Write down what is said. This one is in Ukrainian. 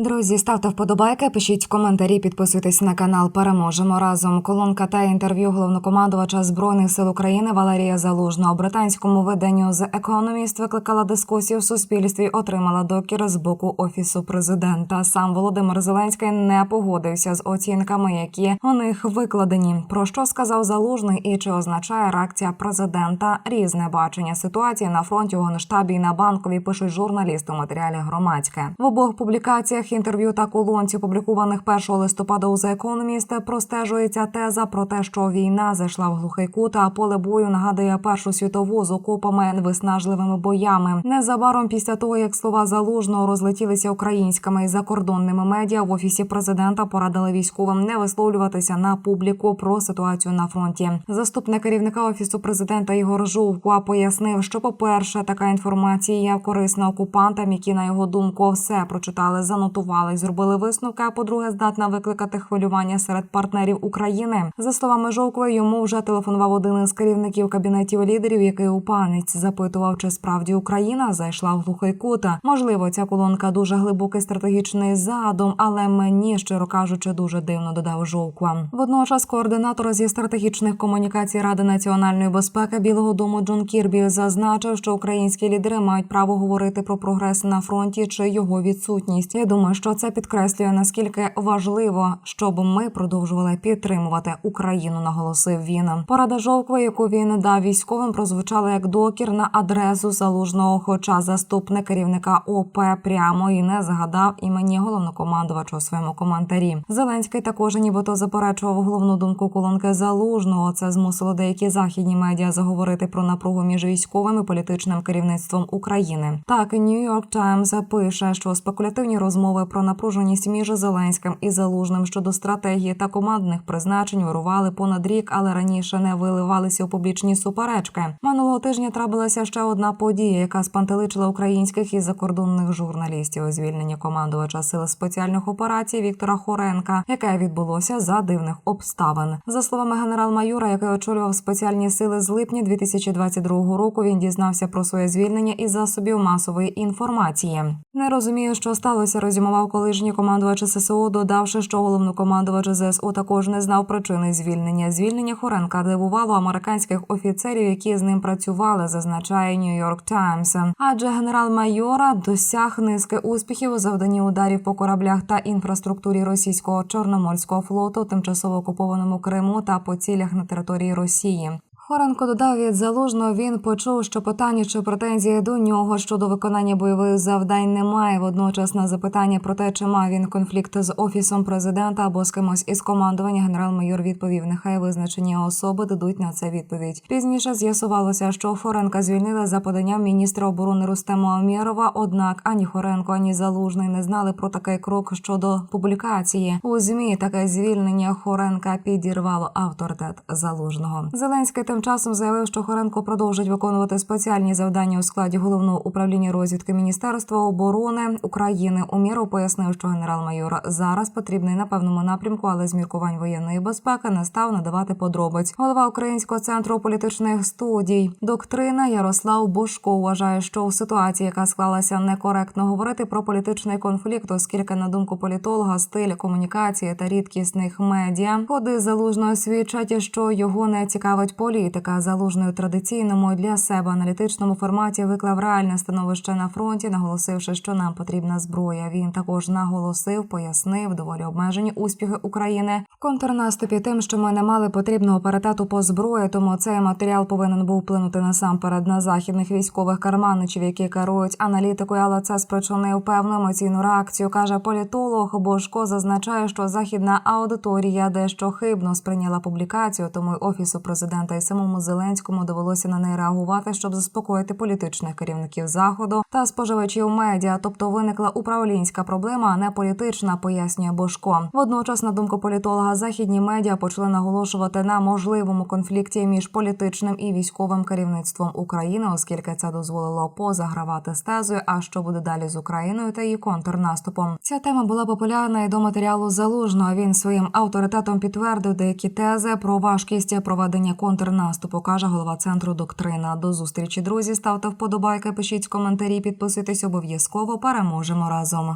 Друзі, ставте вподобайки, пишіть коментарі, підписуйтесь на канал. Переможемо разом. Колонка та інтерв'ю головнокомандувача збройних сил України Валерія Залужного британському виданню The Economist викликала дискусію в суспільстві. Отримала докір з боку офісу президента. Сам Володимир Зеленський не погодився з оцінками, які у них викладені. Про що сказав Залужний і чи означає реакція президента різне бачення ситуації на фронті у генштабі і на банковій пишуть журналісти у матеріалі громадське в обох публікаціях інтерв'ю та колонці, опублікованих 1 листопада у The Economist, простежується теза про те, що війна зайшла в глухий кут, а поле бою нагадує першу світову з окопами виснажливими боями. Незабаром після того, як слова залужного розлетілися українськими і закордонними медіа, в офісі президента порадили військовим не висловлюватися на публіку про ситуацію на фронті. Заступник керівника офісу президента Ігор Жовква пояснив, що, по-перше, така інформація корисна окупантам, які на його думку все прочитали, занотували, і зробили висновки. А по-друге, здатна викликати хвилювання серед партнерів України. За словами Жовкова, йому вже телефонував один із керівників кабінетів лідерів, який у паниці запитував, чи справді Україна зайшла в глухий кут. Можливо, ця колонка дуже глибокий стратегічний задум, але мені, щиро кажучи, дуже дивно додав Жовква. Водночас, координатор зі стратегічних комунікацій Ради національної безпеки Білого Дому Джон Кірбі зазначив, що українські лідери мають право говорити про прогрес на фронті чи його відсутність. Я думаю, що це підкреслює наскільки важливо, щоб ми продовжували підтримувати Україну. Наголосив він. Порада жовква, яку він дав військовим, прозвучала як докір на адресу залужного. Хоча заступник керівника ОП прямо і не згадав імені головнокомандувача у своєму коментарі. Зеленський також нібито заперечував головну думку колонки залужного. Це змусило деякі західні медіа заговорити про напругу між військовим і політичним керівництвом України. Так, New York Times пише, що спекулятивні розмови про напруженість між Зеленським і Залужним щодо стратегії та командних призначень вирували понад рік, але раніше не виливалися у публічні суперечки. Минулого тижня трапилася ще одна подія, яка спантеличила українських і закордонних журналістів. Звільнення командувача сил спеціальних операцій Віктора Хоренка, яке відбулося за дивних обставин. За словами генерал-майора, який очолював спеціальні сили з липня 2022 року, він дізнався про своє звільнення із засобів масової інформації. Не розумію, що сталося. Резюмував колишній командувач ССО, додавши, що головнокомандувач ЗСУ також не знав причини звільнення. Звільнення Хоренка дивувало американських офіцерів, які з ним працювали, зазначає York Times. Адже генерал-майора досяг низки успіхів у завданні ударів по кораблях та інфраструктурі російського чорноморського флоту, тимчасово окупованому Криму та по цілях на території Росії. Хоренко додав від залужного. Він почув, що питання чи претензії до нього щодо виконання бойових завдань немає. Водночас на запитання про те, чи має він конфлікт з офісом президента або з кимось із командування, генерал-майор відповів: нехай визначені особи дадуть на це відповідь. Пізніше з'ясувалося, що Хоренка звільнили за поданням міністра оборони Рустема Амєрова. Однак ані Хоренко, ані Залужний не знали про такий крок щодо публікації у змі. Таке звільнення Хоренка підірвало авторитет залужного. Зеленський тим часом заявив, що Хоренко продовжить виконувати спеціальні завдання у складі головного управління розвідки Міністерства оборони України. У міру пояснив, що генерал-майор зараз потрібний на певному напрямку, але з міркувань воєнної безпеки не став надавати подробиць. Голова Українського центру політичних студій доктрина Ярослав Бошко вважає, що у ситуації, яка склалася некоректно говорити про політичний конфлікт, оскільки на думку політолога стиль комунікації та рідкісних медіа ходи залужного свідчать, що його не цікавить політика. Залужною традиційному для себе аналітичному форматі виклав реальне становище на фронті, наголосивши, що нам потрібна зброя. Він також наголосив, пояснив доволі обмежені успіхи України в контрнаступі. Тим, що ми не мали потрібного паритету по зброї, тому цей матеріал повинен був вплинути насамперед на західних військових карманичів, які керують аналітикою, але це спричинив певну емоційну реакцію. каже політолог. Бошко зазначає, що західна аудиторія дещо хибно сприйняла публікацію, тому й офісу президента і самому Зеленському довелося на неї реагувати, щоб заспокоїти політичних керівників заходу та споживачів медіа. Тобто виникла управлінська проблема, а не політична, пояснює Бошко. Водночас, на думку політолога, західні медіа почали наголошувати на можливому конфлікті між політичним і військовим керівництвом України, оскільки це дозволило позагравати з тезою. А що буде далі з Україною та її контрнаступом? Ця тема була популярна і до матеріалу залужного. Він своїм авторитетом підтвердив деякі тези про важкість проведення контрнаступу. Каже голова центру доктрина. До зустрічі, друзі. Ставте вподобайки, пишіть коментарі, підписуйтесь обов'язково. Переможемо разом.